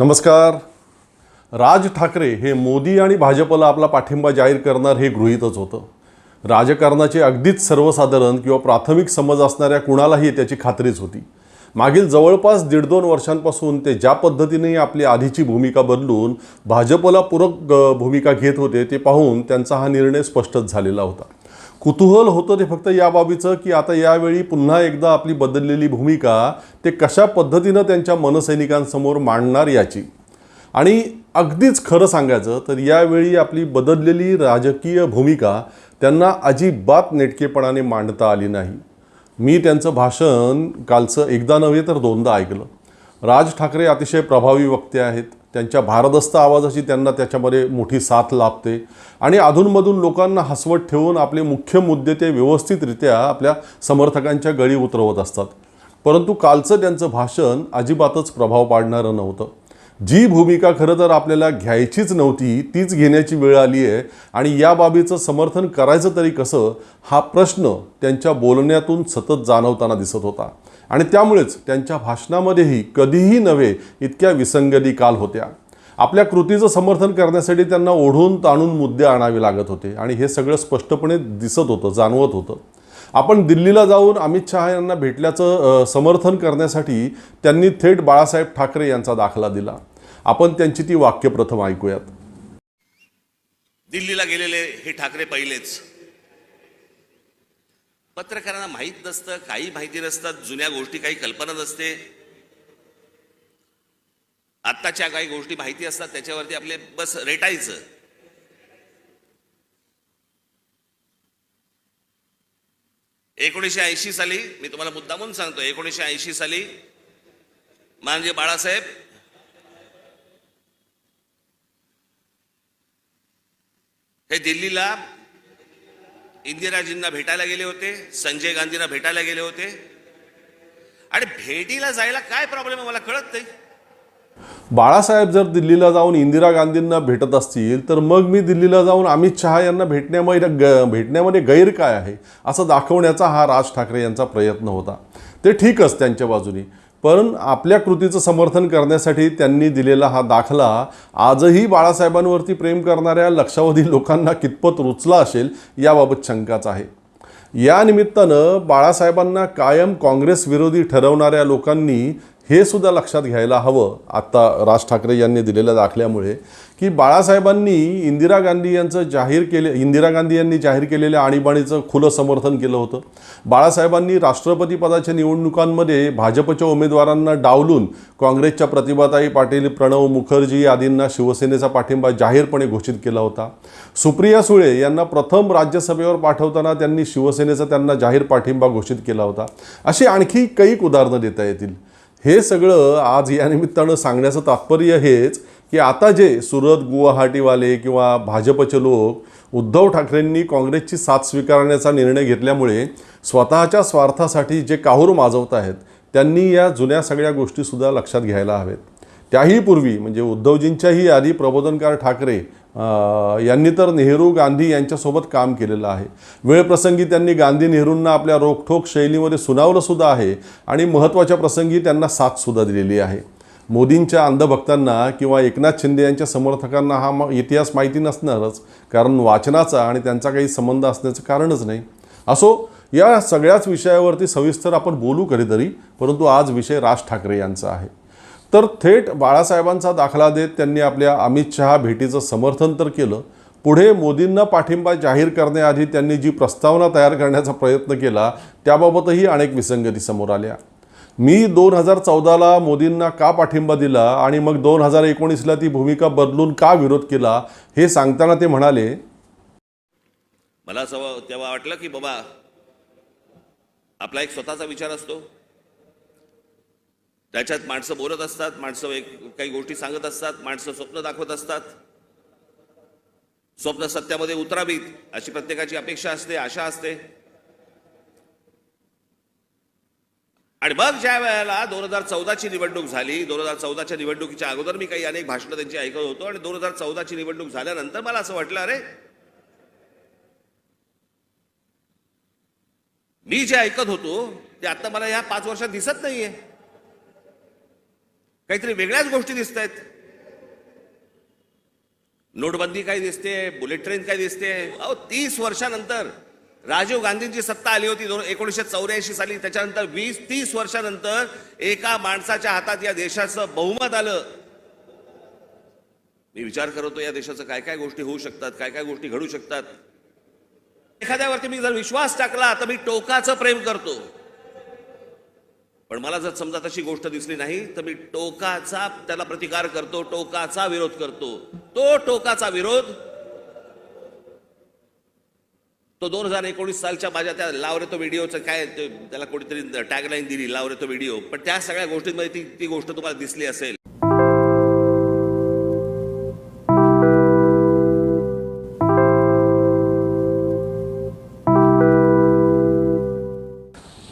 नमस्कार. राज ठाकरे हे मोदी आणि भाजपला आपला पाठिंबा जाहीर करणार हे गृहीतच होतं. राजकारणाचे अगदीच सर्वसाधारण किंवा प्राथमिक समज असणाऱ्या कुणालाही त्याची खात्रीच होती. मागील जवळपास दीड दोन वर्षांपासून ते ज्या पद्धतीने आपली आधीची भूमिका बदलून भाजपला पूरक भूमिका घेत होते ते पाहून त्यांचा हा निर्णय स्पष्टच झालेला होता. कुतूहल होतं ते फक्त या बाबीचं की आता यावेळी पुन्हा एकदा आपली बदललेली भूमिका ते कशा पद्धतीनं त्यांच्या मनसैनिकांसमोर मांडणार याची. आणि अगदीच खरं सांगायचं तर यावेळी आपली बदललेली राजकीय भूमिका त्यांना अजिबात नेटकेपणाने मांडता आली नाही. मी त्यांचं भाषण कालचं एकदा नव्हे तर दोनदा ऐकलं. राज ठाकरे अतिशय प्रभावी वक्ते आहेत. त्यांच्या भारदस्त आवाजाची त्यांना त्याच्यामध्ये मोठी साथ लाभते. आणि अधूनमधून लोकांना हसवत ठेवून आपले मुख्य मुद्दे ते व्यवस्थितरित्या आपल्या समर्थकांच्या गळी उतरवत असतात. परंतु कालचं त्यांचं भाषण अजिबातच प्रभाव पाडणारं नव्हतं. जी भूमिका खरं तर आपल्याला घ्यायचीच नव्हती तीच घेण्याची वेळ आली आहे. आणि या बाबीचं समर्थन करायचं तरी कसं हा प्रश्न त्यांच्या बोलण्यातून सतत जाणवताना दिसत होता. आणि त्यामुळेच त्यांच्या भाषणामध्येही कधीही नव्हे इतक्या विसंगती काल होत्या. आपल्या कृतीचं समर्थन करण्यासाठी त्यांना ओढून ताणून मुद्दे आणावे लागत होते आणि हे सगळं स्पष्टपणे दिसत होतं जाणवत होतं. आपण दिल्लीला जाऊन अमित शहा यांना भेटल्याचं समर्थन करण्यासाठी त्यांनी थेट बाळासाहेब ठाकरे यांचा दाखला दिला. आपण त्यांची ती वाक्य प्रथम ऐकूयात. दिल्लीला गेलेले हे ठाकरे पहिलेच. पत्रकारांना माहीत नसतं काही माहिती नसतात जुन्या गोष्टी काही कल्पना नसते. आत्ताच्या काही गोष्टी माहिती असतात त्याच्यावरती आपले बस रेटायचं. एकोणीसशे ऐंशी साली मी तुम्हाला मुद्दामून सांगतो एकोणीसशे ऐंशी साली म्हणजे बाळासाहेब हे दिल्लीला इंदिराजींना भेटायला गेले होते संजय गांधींना भेटायला गेले होते. आणि भेटीला जायला काय प्रॉब्लेम आहे मला कळत नाही. बाळासाहेब जर दिल्लीला जाऊन इंदिरा गांधींना भेटत असतील तर मग मी दिल्लीला जाऊन अमित शहा यांना भेटण्यामध्ये ग भेटण्यामध्ये गैर काय आहे असं दाखवण्याचा हा राज ठाकरे यांचा प्रयत्न होता. ते ठीकच त्यांच्या बाजूनी. पण आपल्या कृतीचं समर्थन करण्यासाठी त्यांनी दिलेला हा दाखला आजही बाळासाहेबांवरती प्रेम करणाऱ्या लक्षावधी लोकांना कितपत रुचला असेल याबाबत शंकाच आहे. या निमित्तानं बाळासाहेबांना कायम काँग्रेस विरोधी ठरवणाऱ्या लोकांनी हे सुद्धा लक्षात घ्यायला हवं आत्ता राज ठाकरे यांनी दिलेल्या दाखल्यामुळे की बाळासाहेबांनी इंदिरा गांधी यांचं जाहीर केले इंदिरा गांधी यांनी जाहीर केलेल्या आणीबाणीचं खुलं समर्थन केलं होतं. बाळासाहेबांनी राष्ट्रपती पदाच्या निवडणुकांमध्ये भाजपच्या उमेदवारांना डावलून काँग्रेसच्या प्रतिभाताई पाटील प्रणव मुखर्जी आदींना शिवसेनेचा पाठिंबा जाहीरपणे घोषित केला होता. सुप्रिया सुळे यांना प्रथम राज्यसभेवर पाठवताना त्यांनी शिवसेनेचा त्यांना जाहीर पाठिंबा घोषित केला होता. अशी आणखी कैक उदाहरणं देता येतील. हे सगळं आज या निमित्तानं सांगण्याचं तात्पर्य हेच की आता जे सुरत गुवाहाटीवाले किंवा भाजपचे लोक उद्धव ठाकरेंनी काँग्रेसची साथ स्वीकारण्याचा निर्णय घेतल्यामुळे स्वतःच्या स्वार्थासाठी जे काहूर माजवत आहेत त्यांनी या जुन्या सगळ्या गोष्टीसुद्धा लक्षात घ्यायला हवेत. त्याही पूर्वी म्हणजे उद्धवजींच्याही आधी प्रबोधनकार ठाकरे यांनी तर नेहरू गांधी यांच्यासोबत काम केलेलं आहे. वेळप्रसंगी त्यांनी गांधी नेहरूंना आपल्या रोखठोक शैलीमध्ये सुनावलंसुद्धा आहे आणि महत्त्वाच्या प्रसंगी त्यांना साथसुद्धा दिलेली आहे. मोदींच्या अंधभक्तांना किंवा एकनाथ शिंदे यांच्या समर्थकांना हा म- इतिहास माहिती नसणारच कारण वाचनाचा आणि त्यांचा काही संबंध असण्याचं कारणच नाही. असो या सगळ्याच विषयावरती सविस्तर आपण बोलू कधीतरी परंतु आज विषय राज ठाकरे यांचा आहे. तर थेट बाळासाहेबांचा दाखला देत त्यांनी आपल्या अमित शहा भेटीचं समर्थन तर केलं. पुढे मोदींना पाठिंबा जाहीर करण्याआधी त्यांनी जी प्रस्तावना तयार करण्याचा प्रयत्न केला त्याबाबतही अनेक विसंगती समोर आल्या. मी दोन हजार चौदाला मोदींना का पाठिंबा दिला आणि मग दोन हजार एकोणीसला ती भूमिका बदलून का विरोध केला हे सांगताना ते म्हणाले मला असं तेव्हा वाटलं की बाबा आपला एक स्वतःचा विचार असतो. त्याच्यात माणसं बोलत असतात माणसं एक काही गोष्टी सांगत असतात माणसं स्वप्न दाखवत असतात. स्वप्न सत्यामध्ये उतरावीत अशी प्रत्येकाची अपेक्षा असते आशा असते. आणि मग ज्या वेळेला दोन हजार चौदाची निवडणूक झाली दोन हजार चौदाच्या निवडणुकीच्या अगोदर मी काही अनेक भाषणं त्यांची ऐकत होतो आणि दोन हजार चौदाची निवडणूक झाल्यानंतर मला असं वाटलं अरे मी जे ऐकत होतो ते आता मला या पाच वर्षात दिसत नाहीये. काहीतरी वेगळ्याच गोष्टी दिसत आहेत नोटबंदी काय दिसते बुलेट ट्रेन काय दिसते? अहो तीस वर्षानंतर राजीव गांधींची सत्ता आली होती दोन एकोणीसशे चौऱ्याऐंशी साली. त्याच्यानंतर वीस तीस वर्षानंतर एका माणसाच्या हातात या देशाचं बहुमत आलं. मी विचार करतो या देशाचं काय काय गोष्टी होऊ शकतात काय काय गोष्टी घडू शकतात? एखाद्यावरती मी जर विश्वास टाकला तर मी टोकाचं प्रेम करतो. पण मला जर समजा तशी गोष्ट दिसली नाही तर मी टोकाचा त्याला प्रतिकार करतो टोकाचा विरोध करतो. तो टोकाचा विरोध तो दोन हजार एकोणीस सालच्या माझ्या त्या लावरे तो व्हिडिओचं काय त्याला कोणीतरी टॅगलाईन दिली लावरे तो व्हिडिओ. पण त्या सगळ्या गोष्टींमध्ये ती ती गोष्ट तुम्हाला दिसली असेल.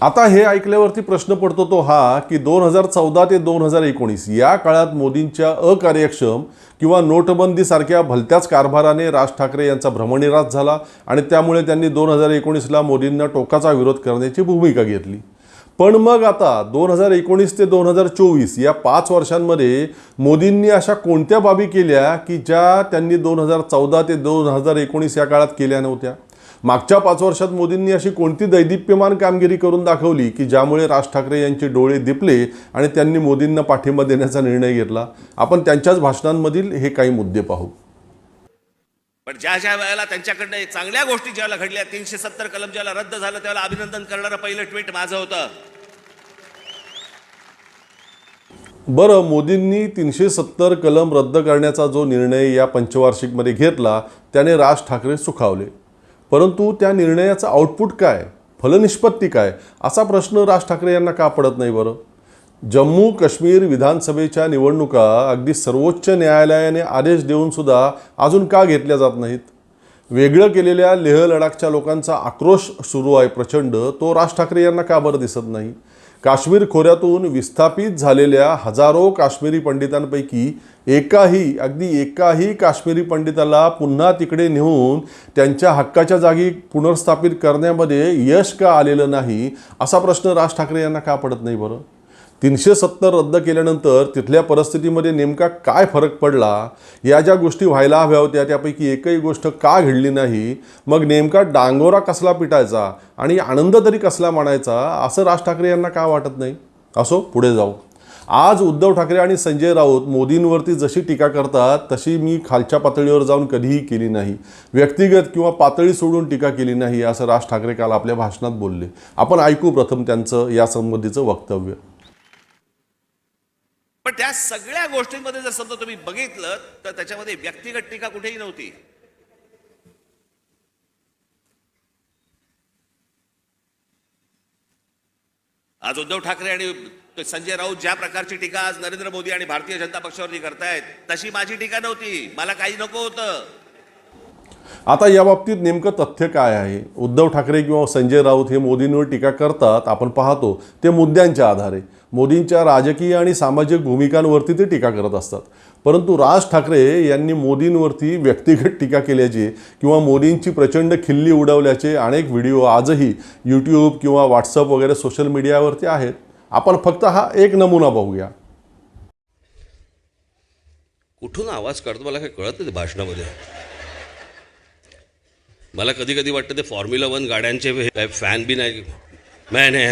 आता हे ऐकल्यावरती प्रश्न पडतो तो हा की दोन हजार चौदा ते दोन हजार एकोणीस या काळात मोदींच्या अकार्यक्षम किंवा नोटबंदीसारख्या भलत्याच कारभाराने राज ठाकरे यांचा भ्रमनिरास झाला आणि त्यामुळे त्यांनी दोन हजार एकोणीसला मोदींना टोकाचा विरोध करण्याची भूमिका घेतली. पण मग आता दोन हजार एकोणीस ते दोन हजार चोवीस या पाच वर्षांमध्ये मोदींनी अशा कोणत्या बाबी केल्या की ज्या त्यांनी दोन हजार चौदा ते दोन हजार एकोणीस या काळात केल्या नव्हत्या? मागच्या पाच वर्षात मोदींनी अशी कोणती दैदिप्यमान कामगिरी करून दाखवली की ज्यामुळे राज ठाकरे यांचे डोळे दिपले आणि त्यांनी मोदींना पाठिंबा देण्याचा निर्णय घेतला? आपण त्यांच्याच भाषणांमधील हे काही मुद्दे पाहू. पण ज्या ज्या वेळेला त्यांच्याकडनं एक चांगल्या गोष्टी ज्यावेळेला घडल्या तीनशे सत्तर कलम ज्याला रद्द झालं त्यावेळेला अभिनंदन करणारं पहिलं ट्विट माझं होतं. बरं मोदींनी तीनशे सत्तर कलम रद्द करण्याचा जो निर्णय या पंचवार्षिकमध्ये घेतला त्याने राज ठाकरे सुखावले. परंतु त्या निर्णयाचं आउटपुट काय? फलनिष्पत्ती काय? असा प्रश्न राज ठाकरे यांना का पडत नाही बरं? जम्मू काश्मीर विधानसभेच्या निवडणुका अगदी सर्वोच्च न्यायालयाने आदेश देऊन सुद्धा अजून का घेतल्या जात नाहीत? वेगळं केलेल्या लेह लडाखच्या लोकांचा आक्रोश सुरू आहे प्रचंड तो राज ठाकरे यांना का बरं दिसत नाही? काश्मीर खोऱ्यातून विस्थापित झालेल्या हजारो काश्मीरी पंडितांपैकी एकाही अगदी एकाही काश्मीरी पंडिताला पुन्हा तिकडे नेऊन त्यांच्या हक्काच्या जागी पुनर्स्थापित करण्यामध्ये यश का आलेलं नाही असा प्रश्न राज ठाकरे यांना का पडत नाही बरं? तीनशे सत्तर रद्द केल्यानंतर तिथल्या परिस्थितीमध्ये नेमका काय फरक पडला? या ज्या गोष्टी व्हायला हव्या होत्या त्यापैकी एकही गोष्ट का घडली नाही? मग नेमका डांगोरा कसला पिटायचा आणि आनंद तरी कसला मानायचा असं राज ठाकरे यांना का वाटत नाही? असो पुढे जाऊ. आज उद्धव ठाकरे आणि संजय राऊत मोदींवरती जशी टीका करतात तशी मी खालच्या पातळीवर जाऊन कधीही केली नाही. व्यक्तिगत किंवा पातळी सोडून टीका केली नाही असं राज ठाकरे काल आपल्या भाषणात बोलले. आपण ऐकू प्रथम त्यांचं यासंबंधीचं वक्तव्य. पण त्या सगळ्या गोष्टींमध्ये जर समजा तुम्ही बघितलं तर त्याच्यामध्ये व्यक्तिगत टीका कुठेही नव्हती. आज उद्धव ठाकरे आणि संजय राऊत ज्या प्रकारची टीका आज नरेंद्र मोदी आणि भारतीय जनता पक्षावरती करतायत तशी माझी टीका नव्हती. मला काही नको होतं. आता या बाबतीत नेमकं तथ्य काय आहे? उद्धव ठाकरे किंवा संजय राऊत हे मोदींवर टीका करतात आपण पाहतो ते मुद्द्यांच्या आधारे. मोदींच्या राजकीय आणि सामाजिक भूमिकांवरती ते टीका करत असतात. परंतु राज ठाकरे यांनी मोदींवरती व्यक्तिगत टीका केल्याचे किंवा मोदींची प्रचंड खिल्ली उडवल्याचे अनेक व्हिडिओ आजही यूट्यूब किंवा व्हॉट्सअप वगैरे सोशल मीडियावरती आहेत. आपण फक्त हा एक नमुना पाहूया कुठून आवाज काढतो मला काही कळत नाही भाषणामध्ये. मला कधी कधी वाटतं ते फॉर्म्युला वन गाड्यांचे काय फॅन बी नाही. मॅने eh,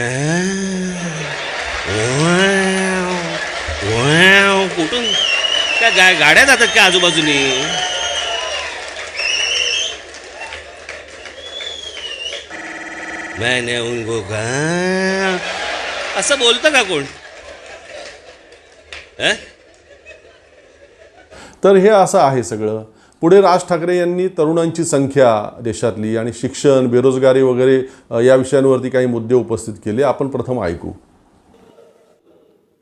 कुठून? त्या गा गाड्या जातात का आजूबाजूनी? मॅने गो कहा असं बोलतं का कोण? Eh? तर हे असं आहे सगळं. पुढे राज ठाकरे यांनी तरुणांची संख्या देशातली आणि शिक्षण बेरोजगारी वगैरे या विषयांवरती काही मुद्दे उपस्थित केले. आपण प्रथम ऐकू.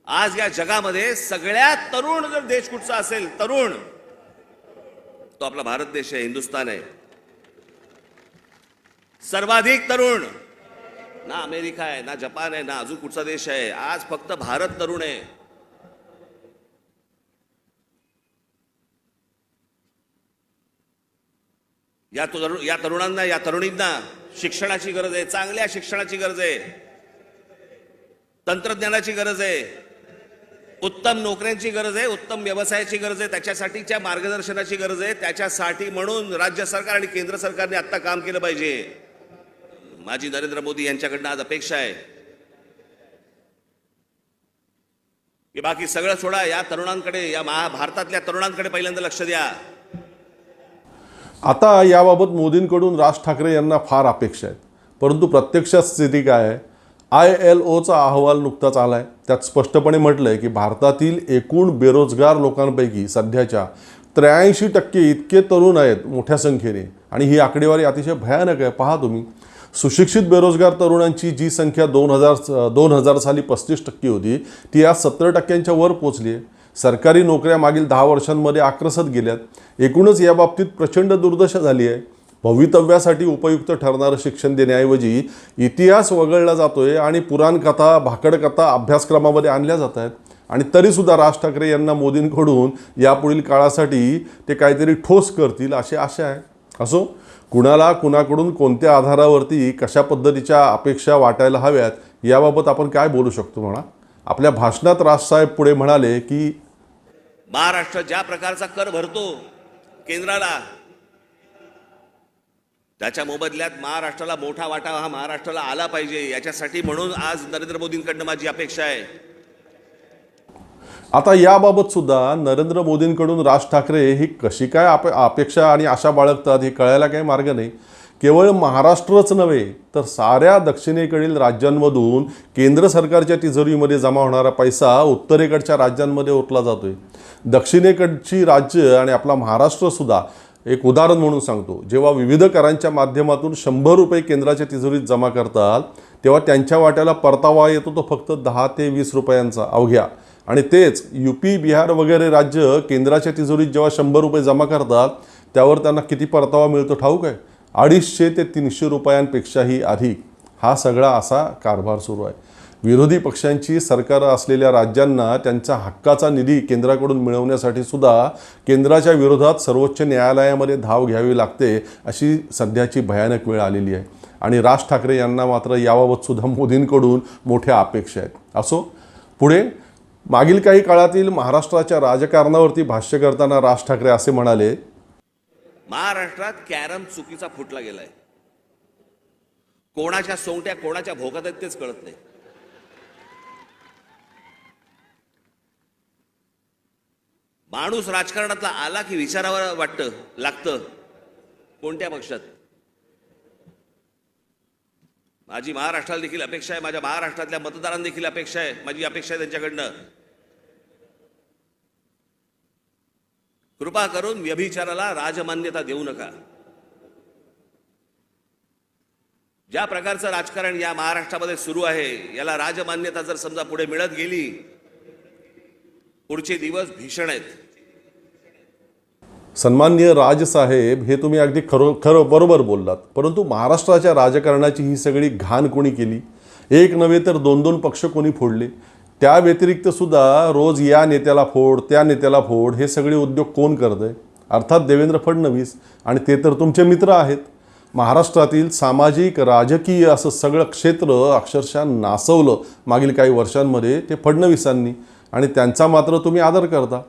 आज या जगामध्ये सगळ्यात तरुण जर देश कुठचा असेल तरुण तो आपला भारत देश आहे हिंदुस्थान आहे. सर्वाधिक तरुण ना अमेरिका आहे ना जपान आहे ना अजून कुठचा देश आहे. आज फक्त भारत तरुण आहे. या तरुण या तरुणांना या तरुणींना शिक्षणाची गरज आहे. चांगल्या शिक्षणाची गरज आहे. तंत्रज्ञानाची गरज आहे. उत्तम नोकऱ्यांची गरज आहे. उत्तम व्यवसायाची गरज आहे. त्याच्यासाठीच्या मार्गदर्शनाची गरज आहे. त्याच्यासाठी म्हणून राज्य सरकार आणि केंद्र सरकारने आत्ता काम केलं पाहिजे. माझी नरेंद्र मोदी यांच्याकडनं आज अपेक्षा आहे. की बाकी सगळं सोडा. या तरुणांकडे या महाभारतातल्या तरुणांकडे पहिल्यांदा लक्ष द्या. आता याबाबत मोदींकडून राज ठाकरे यांना फार अपेक्षा आहेत. परंतु प्रत्यक्षात स्थिती काय आहे? आय एल ओचा अहवाल नुकताच आला आहे त्यात स्पष्टपणे म्हटलं आहे की भारतातील एकूण बेरोजगार लोकांपैकी सध्याच्या त्र्याऐंशी टक्के इतके तरुण आहेत मोठ्या संख्येने. आणि ही आकडेवारी अतिशय भयानक आहे. पहा तुम्ही. सुशिक्षित बेरोजगार तरुणांची जी संख्या दोन हजार दोन हजार साली पस्तीस टक्के होती ती आज सत्तर टक्क्यांच्या वर पोचली आहे. सरकारी नोकऱ्या मागील दहा वर्षांमध्ये आक्रसत गेल्यात. एकूणच या बाबतीत प्रचंड दुर्दशा झाली आहे. भवितव्यासाठी उपयुक्त ठरणारं शिक्षण देण्याऐवजी इतिहास वगळला जातोय आणि पुराणकथा भाकडकथा अभ्यासक्रमामध्ये आणल्या जात आहेत. आणि तरीसुद्धा राज ठाकरे यांना मोदींकडून यापुढील काळासाठी ते काहीतरी ठोस करतील अशी आशा आहे. असो कुणाला कुणाकडून कोणत्या आधारावरती कशा पद्धतीच्या अपेक्षा वाटायला हव्यात याबाबत आपण काय बोलू शकतो म्हणा? आपल्या भाषणात राजसाहेब पुढे म्हणाले की महाराष्ट्र ज्या प्रकारचा कर भरतो केंद्राला त्याच्या मोबदल्यात महाराष्ट्राला मोठा वाटा हा महाराष्ट्राला आला पाहिजे. याच्यासाठी म्हणून आज नरेंद्र मोदींकडनं माझी अपेक्षा आहे. आता याबाबत सुद्धा नरेंद्र मोदींकडून राज ठाकरे ही कशी काय आप अपेक्षा आणि आशा बाळगतात हे कळायला काही मार्ग नाही. केवळ महाराष्ट्रच नव्हे तर साऱ्या दक्षिणेकडील राज्यांमधून केंद्र सरकारच्या तिजोरीमध्ये जमा होणारा पैसा उत्तरेकडच्या राज्यांमध्ये ओतला जातोय. दक्षिणेकडची राज्य आणि आपला महाराष्ट्रसुद्धा एक उदाहरण म्हणून सांगतो. जेव्हा विविध करांच्या माध्यमातून शंभर रुपये केंद्राच्या तिजोरीत जमा करतात तेव्हा त्यांच्या वाट्याला परतावा येतो तो फक्त दहा ते वीस रुपयांचा. अवघ्या आणि तेच यू पी बिहार वगैरे राज्य केंद्राच्या तिजोरीत जेव्हा शंभर रुपये जमा करतात त्यावर त्यांना किती परतावा मिळतो ठाऊक आहे? अडीचशे ते तीनशे रुपयांपेक्षाही अधिक. हा सगळा असा कारभार सुरू आहे. विरोधी पक्षांची सरकार असलेल्या राज्यांना त्यांचा हक्काचा निधी केंद्राकडून मिळवण्यासाठी सुद्धा केंद्राच्या विरोधात सर्वोच्च न्यायालयामध्ये धाव घ्यावी लागते अशी सध्याची भयानक वेळ आलेली आहे. आणि राज ठाकरे यांना मात्र याबाबत सुद्धा मोदींकडून मोठ्या अपेक्षा आहेत. असो पुढे मागील काही काळातील महाराष्ट्राच्या राजकारणावरती भाष्य करताना राज ठाकरे असे म्हणाले महाराष्ट्रात कॅरम चुकीचा फुटला गेलाय. कोणाच्या सोंगट्या कोणाच्या भोगात आहेत तेच कळत नाही. माणूस राजकारणातला आला की विचारावर वाटतं लागतं. कोणत्या पक्षात? माझी महाराष्ट्राला देखील अपेक्षा आहे माझ्या महाराष्ट्रातल्या मतदारांना देखील अपेक्षा आहे माझी अपेक्षा आहे त्यांच्याकडनं. कृपा करून व्यभिचाराला राजमान्यता देऊ नका. ज्या प्रकारचं राजकारण या महाराष्ट्रामध्ये सुरू आहे याला राजमान्यता जर समजा पुढे मिळत गेली पुढचे दिवस भीषण आहेत. सन्माननीय राजसाहेब हे तुम्ही अगदी खरो खरं बरोबर बोललात. परंतु महाराष्ट्राच्या राजकारणाची ही सगळी घाण कोणी केली? एक नव्हे तर दोन दोन पक्ष कोणी फोडले? त्या व्यतिरिक्त सुद्धा रोज या नेत्याला फोड त्या नेत्याला फोड हे सगळे उद्योग कोण करत आहे अर्थात देवेंद्र फडणवीस. आणि ते तर तुमचे मित्र आहेत. महाराष्ट्रातील सामाजिक राजकीय असं सगळं क्षेत्र अक्षरशः नासवलं मागील काही वर्षांमध्ये ते फडणवीसांनी. आणि त्यांचा मात्र तुम्ही आदर करता.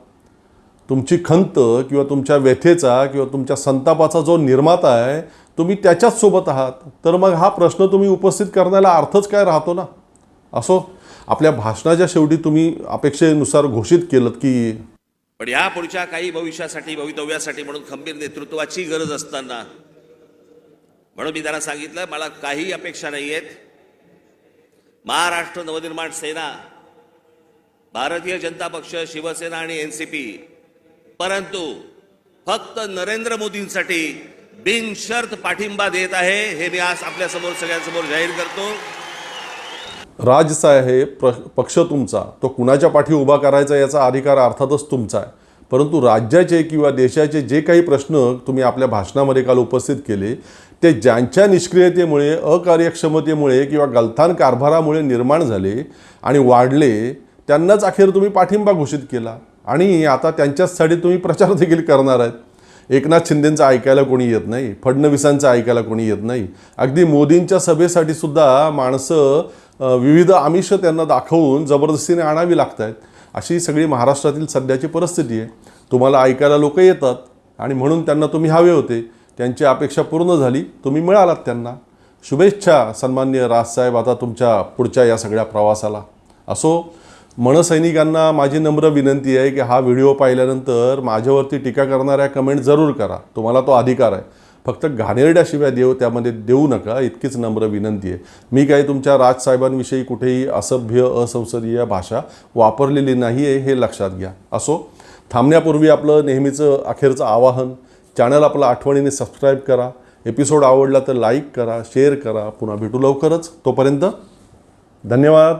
तुमची खंत किंवा तुमच्या व्यथेचा किंवा तुमच्या संतापाचा जो निर्माता आहे तुम्ही त्याच्याच सोबत आहात. तर मग हा प्रश्न तुम्ही उपस्थित करण्याला अर्थच काय राहतो ना? असो आपल्या भाषणाच्या शेवटी तुम्ही अपेक्षेनुसार घोषित केलं की पण या पुढच्या काही भविष्यासाठी भवितव्यासाठी म्हणून खंबीर नेतृत्वाची गरज असताना म्हणून मी त्यांना सांगितलं मला काही अपेक्षा नाही आहेत महाराष्ट्र नवनिर्माण सेना भारतीय जनता पक्ष शिवसेना आणि एन सी पी परंतु फक्त नरेंद्र मोदींसाठी बिनशर्त पाठिंबा देत आहे हे मी आज आपल्यासमोर सगळ्यांसमोर जाहीर करतो. राजसाहेब प्र पक्ष तुमचा तो कुणाच्या पाठी उभा करायचा याचा अधिकार अर्थातच तुमचा आहे. परंतु राज्याचे किंवा देशाचे जे काही प्रश्न तुम्ही आपल्या भाषणामध्ये काल उपस्थित केले ते ज्यांच्या निष्क्रियतेमुळे अकार्यक्षमतेमुळे किंवा गलथान कारभारामुळे निर्माण झाले आणि वाढले त्यांनाच अखेर तुम्ही पाठिंबा घोषित केला. आणि आता त्यांच्याचसाठी तुम्ही प्रचार देखील करणार आहेत. एकनाथ शिंदेंचं ऐकायला कोणी येत नाही. फडणवीसांचं ऐकायला कोणी येत नाही. अगदी मोदींच्या सभेसाठी सुद्धा माणसं विविध आमिष त्यांना दाखवून जबरदस्तीने आणावी लागत आहेत अशी सगळी महाराष्ट्रातील सध्याची परिस्थिती आहे. तुम्हाला ऐकायला लोक येतात आणि म्हणून त्यांना तुम्ही हवे होते. त्यांची अपेक्षा पूर्ण झाली. तुम्ही मिळालात त्यांना. शुभेच्छा सन्मान्य राजसाहेब आता तुमच्या पुढच्या या सगळ्या प्रवासाला. असो मनसैनिकांना माझी नम्र विनंती आहे की हा व्हिडिओ पाहिल्यानंतर माझ्यावरती टीका करणाऱ्या कमेंट जरूर करा. तुम्हाला तो अधिकार आहे. फक्त घाणेरड्या शिवाय देव त्यामध्ये देऊ नका इतकीच नम्र विनंती आहे. मी काही तुमच्या राजसाहेबांविषयी कुठेही असभ्य असंसदीय भाषा वापरलेली नाही आहे हे लक्षात घ्या. असो थांबण्यापूर्वी आपलं नेहमीचं अखेरचं आवाहन चॅनल आपलं आठवणीने सबस्क्राईब करा. एपिसोड आवडला तर लाईक करा शेअर करा. पुन्हा भेटू लवकरच. तोपर्यंत धन्यवाद.